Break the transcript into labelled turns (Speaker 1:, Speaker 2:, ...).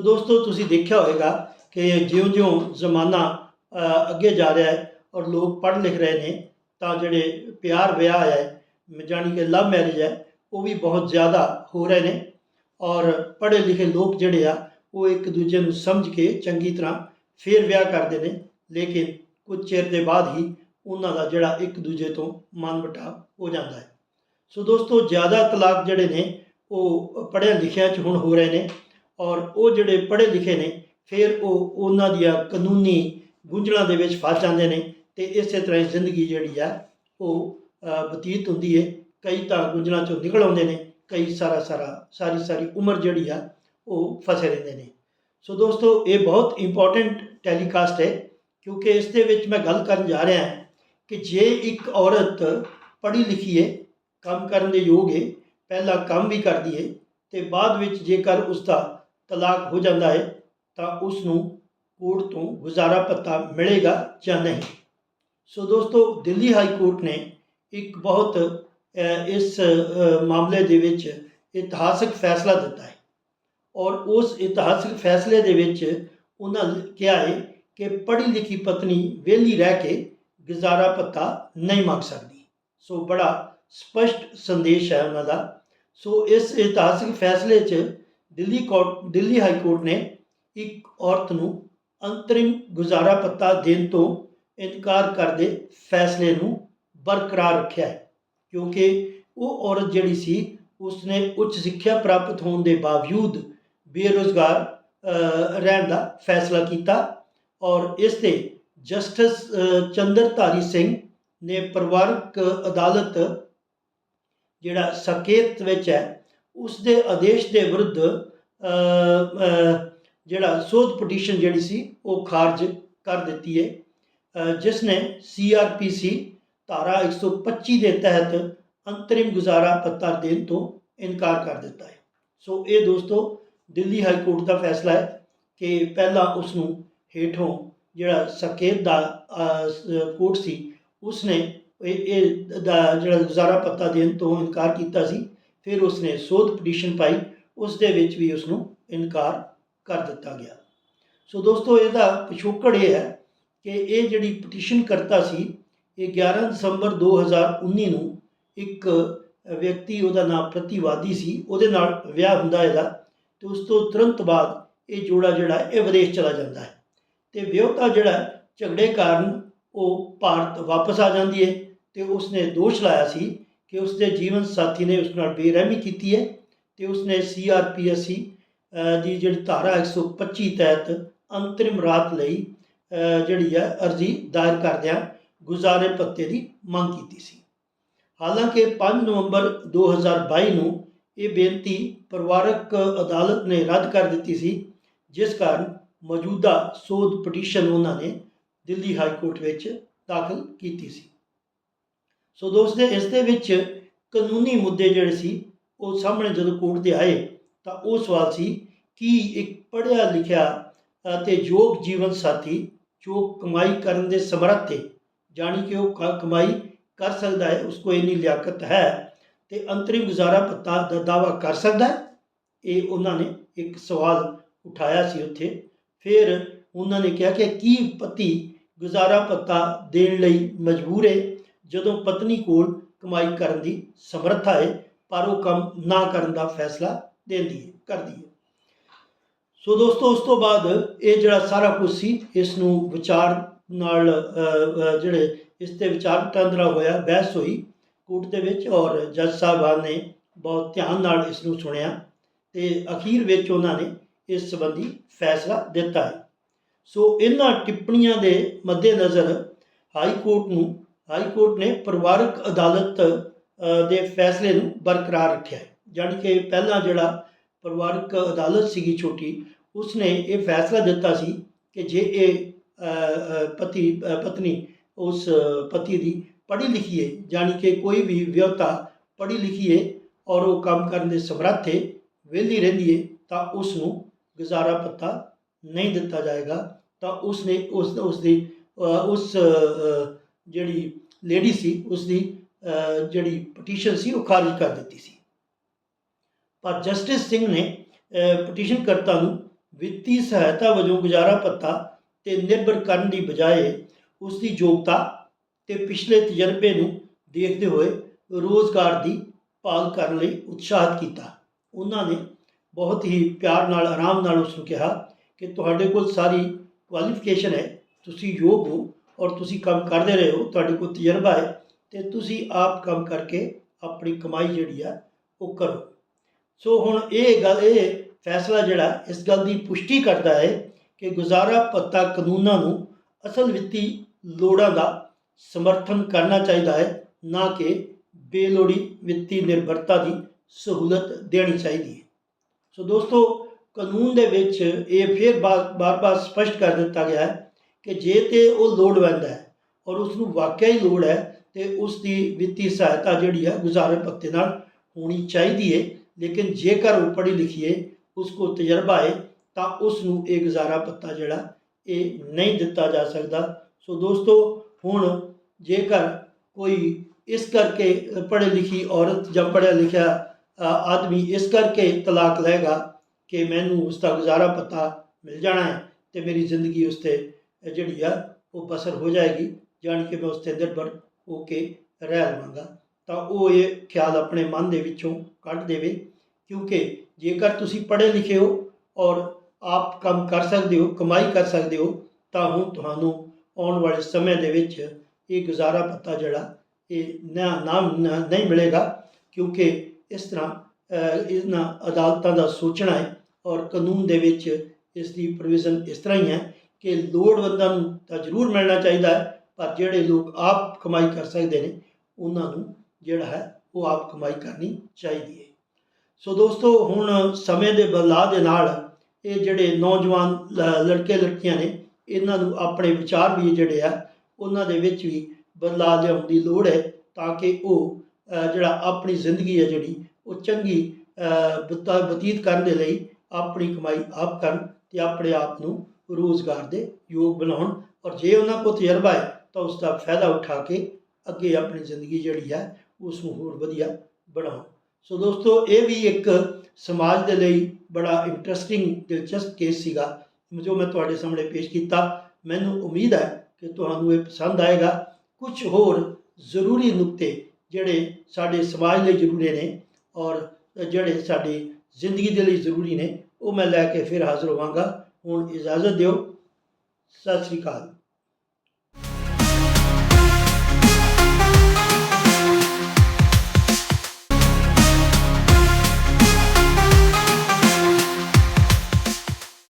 Speaker 1: ਸੋ ਦੋਸਤੋ ਤੁਸੀਂ ਦੇਖਿਆ ਹੋਵੇਗਾ ਕਿ ਜਿਉਂ-ਜਿਉਂ ਜ਼ਮਾਨਾ ਅੱਗੇ ਜਾ ਰਿਹਾ ਹੈ ਔਰ ਲੋਕ ਪੜ੍ਹ ਲਿਖ ਰਹੇ ਨੇ, ਤਾਂ ਜਿਹੜੇ ਪਿਆਰ ਵਿਆਹ ਹੈ, ਜਾਣੀ ਕਿ ਲਵ ਮੈਰਿਜ ਹੈ, ਉਹ ਵੀ ਬਹੁਤ ਜ਼ਿਆਦਾ ਹੋ ਰਹੇ ਨੇ ਔਰ ਪੜ੍ਹੇ ਲਿਖੇ ਲੋਕ ਜਿਹੜੇ ਆ, ਉਹ ਇੱਕ ਦੂਜੇ ਨੂੰ ਸਮਝ ਕੇ ਚੰਗੀ ਤਰ੍ਹਾਂ ਫੇਰ ਵਿਆਹ ਕਰਦੇ ਨੇ, ਲੇਕਿਨ ਕੁਝ ਚਿਰ ਦੇ ਬਾਅਦ ਹੀ ਉਹਨਾਂ ਦਾ ਜਿਹੜਾ ਇੱਕ ਦੂਜੇ ਤੋਂ ਮਨ ਵਟਾਵ ਹੋ ਜਾਂਦਾ ਹੈ। ਸੋ ਦੋਸਤੋ, ਜ਼ਿਆਦਾ ਤਲਾਕ ਜਿਹੜੇ ਨੇ, ਉਹ ਪੜ੍ਹਿਆ ਲਿਖਿਆ ਚ ਹੁਣ ਹੋ ਰਹੇ ਨੇ ਔਰ ਉਹ ਜਿਹੜੇ ਪੜ੍ਹੇ ਲਿਖੇ ਨੇ, ਫਿਰ ਉਹ ਉਹਨਾਂ ਦੀਆਂ ਕਾਨੂੰਨੀ ਗੁੰਝਲਾਂ ਦੇ ਵਿੱਚ ਫਸ ਜਾਂਦੇ ਨੇ ਤੇ ਇਸੇ ਤਰ੍ਹਾਂ ਹੀ ਜ਼ਿੰਦਗੀ ਜਿਹੜੀ ਆ, ਉਹ ਬਤੀਤ ਹੁੰਦੀ ਹੈ ਕਈ ਤਾਂ ਗੁੰਝਲਾਂ ਚੋਂ ਨਿਕਲ ਆਉਂਦੇ ਨੇ, ਕਈ ਸਾਰਾ ਸਾਰਾ, ਸਾਰੀ ਸਾਰੀ ਉਮਰ ਜਿਹੜੀ ਆ, ਉਹ ਫਸੇ ਰਹਿੰਦੇ ਨੇ। ਸੋ ਦੋਸਤੋ, ਇਹ ਬਹੁਤ ਇੰਪੋਰਟੈਂਟ ਟੈਲੀਕਾਸਟ ਹੈ ਕਿਉਂਕਿ ਇਸ ਦੇ ਵਿੱਚ ਮੈਂ ਗੱਲ ਕਰਨ ਜਾ ਰਿਹਾ ਹਾਂ ਕਿ ਜੇ ਇੱਕ ਔਰਤ ਪੜ੍ਹੀ ਲਿਖੀ ਹੈ ਕੰਮ ਕਰਨ ਦੇ ਯੋਗ ਹੈ ਪਹਿਲਾਂ ਕੰਮ ਵੀ ਕਰਦੀ ਹੈ ਤੇ ਬਾਅਦ ਵਿੱਚ ਜੇਕਰ ਉਸ ਦਾ ਤਲਾਕ ਹੋ ਜਾਂਦਾ ਹੈ, ਤਾਂ ਉਸ ਨੂੰ ਕੋਰਟ ਤੋਂ ਗੁਜ਼ਾਰਾ ਪੱਤਾ ਮਿਲੇਗਾ ਜਾਂ ਨਹੀਂ। ਸੋ ਦੋਸਤੋ, ਦਿੱਲੀ ਹਾਈ ਕੋਰਟ ਨੇ ਇੱਕ ਬਹੁਤ ਇਸ ਮਾਮਲੇ ਦੇ ਵਿੱਚ ਇਤਿਹਾਸਕ ਫੈਸਲਾ ਦਿੱਤਾ ਹੈ। ਔਰ ਉਸ ਇਤਿਹਾਸਕ ਫੈਸਲੇ ਦੇ ਵਿੱਚ ਉਹਨਾਂ ਕਿਹਾ ਹੈ ਕਿ ਪੜ੍ਹੀ ਲਿਖੀ ਪਤਨੀ ਵਿਹਲੀ ਰਹਿ ਕੇ ਗੁਜ਼ਾਰਾ ਪੱਤਾ ਨਹੀਂ ਮੰਗ ਸਕਦੀ। ਸੋ ਬੜਾ ਸਪਸ਼ਟ ਸੰਦੇਸ਼ ਹੈ ਉਹਨਾਂ ਦਾ। ਸੋ ਇਸ ਇਤਿਹਾਸਕ ਫੈਸਲੇ 'ਚ Delhi court Delhi high court ਨੇ ਇੱਕ ਔਰਤ ਨੂੰ ਅੰਤਰਿਮ ਗੁਜ਼ਾਰਾ ਪੱਤਾ ਦੇਣ ਤੋਂ ਇਨਕਾਰ ਕਰਦੇ ਫੈਸਲੇ ਨੂੰ ਬਰਕਰਾਰ ਰੱਖਿਆ ਹੈ, ਕਿਉਂਕਿ ਉਹ ਔਰਤ ਜਿਹੜੀ ਸੀ, ਉਸਨੇ ਉੱਚ ਸਿੱਖਿਆ ਪ੍ਰਾਪਤ ਹੋਣ ਦੇ ਬਾਵਜੂਦ ਬੇਰੁਜ਼ਗਾਰ ਰਹਿਣ ਦਾ ਫੈਸਲਾ ਕੀਤਾ ਔਰ ਇਸ ਤੇ ਜਸਟਿਸ ਚੰਦਰਧਾਰੀ ਸਿੰਘ ਨੇ ਪਰਿਵਾਰਕ ਅਦਾਲਤ, ਜਿਹੜਾ ਸਕੇਤ ਵਿੱਚ ਹੈ ਉਸ ਦੇ ਆਦੇਸ਼ ਦੇ ਵਿਰੁੱਧ ਜਿਹੜਾ ਸੋਧ ਪਟੀਸ਼ਨ ਜਿਹੜੀ ਸੀ, ਉਹ ਖਾਰਜ ਕਰ ਦਿੱਤੀ ਹੈ। ਜਿਸ ਨੇ ਸੀਆਰਪੀਸੀ ਧਾਰਾ 125 ਦੇ ਤਹਿਤ ਅੰਤਰਿਮ ਗੁਜ਼ਾਰਾ ਪੱਤਾ ਦੇਣ ਤੋਂ ਇਨਕਾਰ ਕਰ ਦਿੱਤਾ ਹੈ। ਸੋ ਇਹ ਦੋਸਤੋ, ਦਿੱਲੀ ਹਾਈ ਕੋਰਟ ਦਾ ਫੈਸਲਾ ਹੈ ਕਿ ਪਹਿਲਾਂ ਉਸ ਨੂੰ ਹੇਠੋਂ ਜਿਹੜਾ ਸਕੇਤ ਦਾ ਕੋਰਟ ਸੀ ਉਸ ਨੇ ਇਹ ਇਹ, ਦਾ ਜਿਹੜਾ ਗੁਜ਼ਾਰਾ ਪੱਤਾ ਦੇਣ ਤੋਂ ਇਨਕਾਰ ਕੀਤਾ ਸੀ। ਫਿਰ ਉਸਨੇ ਸੋਧ ਪਟੀਸ਼ਨ ਪਾਈ ਉਸ ਦੇ ਵਿੱਚ ਵੀ ਉਸ ਨੂੰ ਇਨਕਾਰ ਕਰ ਦਿੱਤਾ ਗਿਆ। ਸੋ ਦੋਸਤੋ, ਇਹਦਾ ਪਿਛੋਕੜ ਇਹ ਹੈ ਕਿ ਇਹ ਜਿਹੜੀ ਪਟੀਸ਼ਨ ਕਰਤਾ ਸੀ, ਇਹ 11 ਦਸੰਬਰ 2019 ਨੂੰ ਇੱਕ ਵਿਅਕਤੀ, ਉਹਦਾ ਨਾਮ ਪ੍ਰਤੀਵਾਦੀ ਸੀ, ਉਹਦੇ ਨਾਲ ਵਿਆਹ ਹੁੰਦਾ ਇਹਦਾ ਤੇ ਉਸ ਤੋਂ ਤੁਰੰਤ ਬਾਅਦ ਇਹ ਜੋੜਾ ਜਿਹੜਾ, ਇਹ ਵਿਦੇਸ਼ ਚਲਾ ਜਾਂਦਾ ਹੈ। ਤੇ ਵਿਆਹੁਤਾ ਜਿਹੜਾ ਝਗੜੇ ਕਾਰਨ ਉਹ ਭਾਰਤ ਵਾਪਸ ਆ ਜਾਂਦੀ ਹੈ ਤੇ ਉਸਨੇ ਦੋਸ਼ ਲਾਇਆ ਸੀ ਕਿ ਉਸਦੇ ਜੀਵਨ ਸਾਥੀ ਨੇ ਉਸ ਨਾਲ ਬੇਰਹਿਮੀ ਕੀਤੀ ਹੈ ਤੇ ਉਸਨੇ ਸੀਆਰਪੀਐਸਸੀ ਦੀ ਜਿਹੜੀ ਧਾਰਾ 125 ਤਹਿਤ ਅੰਤਰਿਮ ਰਾਤ ਲਈ ਜਿਹੜੀ ਹੈ ਅਰਜ਼ੀ ਦਾਇਰ ਕਰਦਿਆਂ ਗੁਜ਼ਾਰੇ ਪੱਤੇ ਦੀ ਮੰਗ ਕੀਤੀ ਸੀ। ਹਾਲਾਂਕਿ 5 ਨਵੰਬਰ 2022 ਨੂੰ ਇਹ ਬੇਨਤੀ ਪਰਿਵਾਰਕ ਅਦਾਲਤ ਨੇ ਰੱਦ ਕਰ ਦਿੱਤੀ ਸੀ, ਜਿਸ ਕਾਰਨ ਮੌਜੂਦਾ ਸੋਧ ਪਟੀਸ਼ਨ ਉਹਨਾਂ ਨੇ ਦਿੱਲੀ ਹਾਈ ਕੋਰਟ ਵਿੱਚ ਦਾਖਲ ਕੀਤੀ ਸੀ। ਸੋ ਦੋਸਤੋ, ਇਸ ਦੇ ਵਿੱਚ ਕਾਨੂੰਨੀ ਮੁੱਦੇ ਜਿਹੜੇ ਸੀ, ਉਹ ਸਾਹਮਣੇ ਜਦੋਂ ਕੋਰਟ 'ਤੇ ਆਏ, ਤਾਂ ਉਹ ਸਵਾਲ ਸੀ ਕਿ ਇੱਕ ਪੜ੍ਹਿਆ ਲਿਖਿਆ ਅਤੇ ਯੋਗ ਜੀਵਨ ਸਾਥੀ ਜੋ ਕਮਾਈ ਕਰਨ ਦੇ ਸਮਰੱਥ ਹੈ, ਜਾਣੀ ਕਿ ਉਹ ਕ- ਕਮਾਈ ਕਰ ਸਕਦਾ ਹੈ, ਉਸ ਕੋ ਇੰਨੀ ਲਿਆਕਤ ਹੈ ਤੇ ਅੰਤਰਿਮ ਗੁਜ਼ਾਰਾ ਭੱਤਾ ਦਾ ਦਾਵਾ ਕਰ ਸਕਦਾ ਹੈ? ਇਹ ਉਹਨਾਂ ਨੇ ਇੱਕ ਸਵਾਲ ਉਠਾਇਆ ਸੀ ਉੱਥੇ। ਫਿਰ ਉਹਨਾਂ ਨੇ ਕਿਹਾ ਕਿ ਕੀ ਪਤੀ ਗੁਜ਼ਾਰਾ ਭੱਤਾ ਦੇਣ ਲਈ ਮਜਬੂਰ ਹੈ? ਜਦੋਂ ਪਤਨੀ ਕੋਲ ਕਮਾਈ ਕਰਨ ਦੀ ਸਮਰੱਥਾ ਹੈ ਪਰ ਉਹ ਕੰਮ ਨਾ ਕਰਨ ਦਾ ਫੈਸਲਾ ਲੈਂਦੀ ਹੈ, ਕਰਦੀ ਹੈ। ਸੋ ਦੋਸਤੋ, ਉਸ ਤੋਂ ਬਾਅਦ ਇਹ ਜਿਹੜਾ ਸਾਰਾ ਕੁਝ ਸੀ, ਇਸ ਨੂੰ ਵਿਚਾਰ ਨਾਲ ਜਿਹੜੇ ਇਸ ਤੇ ਵਿਚਾਰ ਵਟਾਂਦਰਾ ਹੋਇਆ, ਬਹਿਸ ਹੋਈ ਕੋਰਟ ਦੇ ਵਿੱਚ ਔਰ ਜੱਜ ਸਾਹਿਬਾਨ ਨੇ ਬਹੁਤ ਧਿਆਨ ਨਾਲ ਇਸ ਨੂੰ ਸੁਣਿਆ ਤੇ ਅਖੀਰ ਵਿੱਚ ਉਹਨਾਂ ਨੇ ਇਸ ਸੰਬੰਧੀ ਫੈਸਲਾ ਦਿੱਤਾ ਹੈ। ਸੋ ਇਹਨਾਂ ਟਿੱਪਣੀਆਂ ਦੇ ਮੱਦੇਨਜ਼ਰ ਹਾਈ ਕੋਰਟ ਨੂੰ ਹਾਈ ਕੋਰਟ ਨੇ ਪਰਿਵਾਰਕ ਅਦਾਲਤ ਦੇ ਫੈਸਲੇ ਨੂੰ ਬਰਕਰਾਰ ਰੱਖਿਆ ਹੈ। ਜਾਣੀ ਕਿ ਪਹਿਲਾਂ ਜਿਹੜਾ ਪਰਿਵਾਰਕ ਅਦਾਲਤ ਸੀਗੀ ਛੋਟੀ, ਉਸਨੇ ਇਹ ਫੈਸਲਾ ਦਿੱਤਾ ਸੀ ਕਿ ਜੇ ਇਹ ਪਤੀ ਪਤਨੀ ਉਸ ਪਤੀ ਦੀ ਪੜ੍ਹੀ ਲਿਖੀ ਹੈ, ਜਾਣੀ ਕਿ ਕੋਈ ਵੀ ਵਿਆਹੁਤਾ ਪੜ੍ਹੀ ਲਿਖੀ ਹੈ ਔਰ ਉਹ ਕੰਮ ਕਰਨ ਦੇ ਸਮਰੱਥ ਹੈ, ਵਿਹਲੀ ਰਹਿੰਦੀ ਹੈ, ਤਾਂ ਉਸ ਨੂੰ ਗੁਜ਼ਾਰਾ ਪੱਤਾ ਨਹੀਂ ਦਿੱਤਾ ਜਾਏਗਾ। ਤਾਂ ਉਸਨੇ ਉਸ ਉਸ ਦੀ ਉਸ ਜਿਹੜੀ ਲੇਡੀ ਸੀ ਉਸ ਦੀ ਜਿਹੜੀ ਪਟੀਸ਼ਨ ਸੀ, ਉਹ ਖਾਰਜ ਕਰ ਦਿੱਤੀ ਸੀ। ਪਰ ਜਸਟਿਸ ਸਿੰਘ ਨੇ ਪਟੀਸ਼ਨ ਕਰਤਾ ਨੂੰ ਵਿੱਤੀ ਸਹਾਇਤਾ ਵਜੋਂ ਗੁਜ਼ਾਰਾ ਪੱਤਾ ਤੇ ਨਿਰਭਰ ਕਰਨ ਦੀ ਬਜਾਏ ਉਸ ਦੀ ਯੋਗਤਾ ਤੇ ਪਿਛਲੇ ਤਜਰਬੇ ਨੂੰ ਦੇਖਦੇ ਹੋਏ ਰੋਜ਼ਗਾਰ ਦੀ ਭਾਲ ਕਰਨ ਲਈ ਉਤਸ਼ਾਹਿਤ ਕੀਤਾ। ਉਹਨਾਂ ਨੇ ਬਹੁਤ ਹੀ ਪਿਆਰ ਨਾਲ, ਆਰਾਮ ਨਾਲ ਉਸ ਨੂੰ ਕਿਹਾ ਕਿ ਤੁਹਾਡੇ ਕੋਲ ਸਾਰੀ ਕੁਆਲੀਫਿਕੇਸ਼ਨ ਹੈ, ਤੁਸੀਂ ਯੋਗ ਹੋ ਔਰ ਤੁਸੀਂ ਕੰਮ ਕਰਦੇ ਰਹੇ ਹੋ, ਤੁਹਾਡੇ ਕੋਲ ਤਜਰਬਾ ਹੈ, ਤੇ ਤੁਸੀਂ ਆਪ ਕੰਮ ਕਰਕੇ ਆਪਣੀ ਕਮਾਈ ਜਿਹੜੀ ਆ, ਉਹ ਕਰੋ। ਸੋ ਹੁਣ ਇਹ ਗੱਲ, ਇਹ ਫੈਸਲਾ ਜਿਹੜਾ, ਇਸ ਗੱਲ ਦੀ ਪੁਸ਼ਟੀ ਕਰਦਾ ਹੈ ਕਿ ਗੁਜ਼ਾਰਾ ਭੱਤਾ ਕਾਨੂੰਨਾਂ ਨੂੰ ਅਸਲ ਵਿੱਤੀ ਲੋੜਾਂ ਦਾ ਸਮਰਥਨ ਕਰਨਾ ਚਾਹੀਦਾ ਹੈ, ਨਾ ਕਿ ਬੇਲੋੜੀ ਵਿੱਤੀ ਨਿਰਭਰਤਾ ਦੀ ਸਹੂਲਤ ਦੇਣੀ ਚਾਹੀਦੀ ਹੈ। ਸੋ ਦੋਸਤੋ, ਕਾਨੂੰਨ ਦੇ ਵਿੱਚ ਇਹ ਫਿਰ ਬਾਰ-ਬਾਰ ਸਪਸ਼ਟ ਕਰ ਦਿੱਤਾ ਗਿਆ ਹੈ ਕਿ ਜੇ ਤੇ ਉਹ ਲੋੜਵੰਦ ਹੈ ਔਰ ਉਸ ਨੂੰ ਵਾਕਿਆ ਹੀ ਲੋੜ ਹੈ ਤੇ ਉਸ ਦੀ ਵਿੱਤੀ ਸਹਾਇਤਾ ਜਿਹੜੀ ਹੈ ਗੁਜ਼ਾਰੇ ਪੱਤੇ ਨਾਲ ਹੋਣੀ ਚਾਹੀਦੀ ਹੈ। ਲੇਕਿਨ ਜੇਕਰ ਉਹ ਪੜ੍ਹੀ ਲਿਖੀ ਹੈ ਉਸ ਕੋ ਤਜਰਬਾ ਹੈ, ਤਾਂ ਉਸ ਨੂੰ ਇਹ ਗੁਜ਼ਾਰਾ ਪੱਤਾ ਜਿਹੜਾ ਇਹ ਨਹੀਂ ਦਿੱਤਾ ਜਾ ਸਕਦਾ। ਸੋ ਦੋਸਤੋ, ਹੁਣ ਜੇਕਰ ਕੋਈ ਇਸ ਕਰਕੇ ਪੜ੍ਹੀ ਲਿਖੀ ਔਰਤ ਜਾਂ ਪੜ੍ਹਿਆ ਲਿਖਿਆ ਆਦਮੀ ਇਸ ਕਰਕੇ ਤਲਾਕ ਲਏਗਾ ਕਿ ਮੈਨੂੰ ਉਸ ਦਾ ਗੁਜ਼ਾਰਾ ਭੱਤਾ ਮਿਲ ਜਾਣਾ ਹੈ ਤੇ ਮੇਰੀ ਜ਼ਿੰਦਗੀ ਉਸ ਤੇ ਜਿਹੜੀ ਆ, ਉਹ ਬਸਰ ਹੋ ਜਾਏਗੀ। ਜਾਣ ਕੇ ਮੈਂ ਉਸ ਤੇ ਨਿਰਭਰ ਹੋ ਕੇ ਰਹਿ ਲਵਾਂਗਾ। ਤਾਂ ਉਹ ਇਹ ਖਿਆਲ ਆਪਣੇ ਮਨ ਦੇ ਵਿੱਚੋਂ ਕੱਢ ਦੇਵੇ। ਕਿਉਂਕਿ ਜੇਕਰ ਤੁਸੀਂ ਪੜ੍ਹੇ ਲਿਖੇ ਹੋ ਔਰ ਆਪ ਕੰਮ ਕਰ ਸਕਦੇ ਹੋ, ਕਮਾਈ ਕਰ ਸਕਦੇ ਹੋ, ਤਾਂ ਹੁਣ ਤੁਹਾਨੂੰ ਆਉਣ ਵਾਲੇ ਸਮੇਂ ਦੇ ਵਿੱਚ ਇਹ ਗੁਜ਼ਾਰਾ ਭੱਤਾ ਜਿਹੜਾ, ਇਹ ਨਾ ਨਾਮ ਨਹੀਂ ਮਿਲੇਗਾ। ਕਿਉਂਕਿ ਇਸ ਤਰ੍ਹਾਂ ਇਹਨਾਂ ਅਦਾਲਤਾਂ ਦਾ ਸੋਚਣਾ ਹੈ ਔਰ ਕਾਨੂੰਨ ਦੇ ਵਿੱਚ ਇਸ ਦੀ ਪ੍ਰੋਵੀਜ਼ਨ ਇਸ ਤਰ੍ਹਾਂ ਹੀ ਹੈ ਕਿ ਲੋੜਵੰਦਾਂ ਨੂੰ ਤਾਂ ਜ਼ਰੂਰ ਮਿਲਣਾ ਚਾਹੀਦਾ ਹੈ, ਪਰ ਜਿਹੜੇ ਲੋਕ ਆਪ ਕਮਾਈ ਕਰ ਸਕਦੇ ਨੇ, ਉਹਨਾਂ ਨੂੰ ਜਿਹੜਾ ਹੈ ਉਹ ਆਪ ਕਮਾਈ ਕਰਨੀ ਚਾਹੀਦੀ ਹੈ। ਸੋ ਦੋਸਤੋ, ਹੁਣ ਸਮੇਂ ਦੇ ਬਦਲਾਅ ਦੇ ਨਾਲ ਇਹ ਜਿਹੜੇ ਨੌਜਵਾਨ ਲ- ਲੜਕੇ ਲੜਕੀਆਂ ਨੇ, ਇਹਨਾਂ ਨੂੰ ਆਪਣੇ ਵਿਚਾਰ ਵੀ ਜਿਹੜੇ ਆ, ਉਹਨਾਂ ਦੇ ਵਿੱਚ ਵੀ ਬਦਲਾਅ ਲਿਆਉਣ ਦੀ ਲੋੜ ਹੈ, ਤਾਂ ਕਿ ਉਹ ਜਿਹੜਾ ਆਪਣੀ ਜ਼ਿੰਦਗੀ ਹੈ ਜਿਹੜੀ, ਉਹ ਚੰਗੀ ਬਤਾ- ਬਤੀਤ ਕਰਨ ਦੇ ਲਈ ਆਪਣੀ ਕਮਾਈ ਆਪ ਕਰਨ ਤੇ ਆਪਣੇ ਆਪ ਨੂੰ ਰੋਜ਼ਗਾਰ ਦੇ ਯੋਗ ਬਣਾਉਣ। ਔਰ ਜੇ ਉਹਨਾਂ ਕੋਲ ਤਜਰਬਾ ਹੈ, ਤਾਂ ਉਸ ਦਾ ਫਾਇਦਾ ਉਠਾ ਕੇ ਅੱਗੇ ਆਪਣੀ ਜ਼ਿੰਦਗੀ ਜਿਹੜੀ ਹੈ ਉਸ ਨੂੰ ਹੋਰ ਵਧੀਆ ਬਣਾਉਣ। ਸੋ ਦੋਸਤੋ, ਇਹ ਵੀ ਇੱਕ ਸਮਾਜ ਦੇ ਲਈ ਬੜਾ ਇੰਟਰਸਟਿੰਗ ਦਿਲਚਸਪ ਕੇਸ ਸੀਗਾ। ਜੋ ਮੈਂ ਤੁਹਾਡੇ ਸਾਹਮਣੇ ਪੇਸ਼ ਕੀਤਾ, ਮੈਨੂੰ ਉਮੀਦ ਹੈ ਕਿ ਤੁਹਾਨੂੰ ਇਹ ਪਸੰਦ ਆਏਗਾ। ਕੁਝ ਹੋਰ ਜ਼ਰੂਰੀ ਨੁਕਤੇ ਜਿਹੜੇ ਸਾਡੇ ਸਮਾਜ ਲਈ ਜ਼ਰੂਰੀ ਨੇ ਔਰ ਜਿਹੜੇ ਸਾਡੀ ਜ਼ਿੰਦਗੀ ਦੇ ਲਈ ਜ਼ਰੂਰੀ ਨੇ, ਉਹ ਮੈਂ ਲੈ ਕੇ ਫਿਰ ਹਾਜ਼ਰ ਹੋਵਾਂਗਾ। ਹੁਣ ਇਜਾਜ਼ਤ ਦਿਓ। ਸਤਿ ਸ੍ਰੀ ਅਕਾਲ।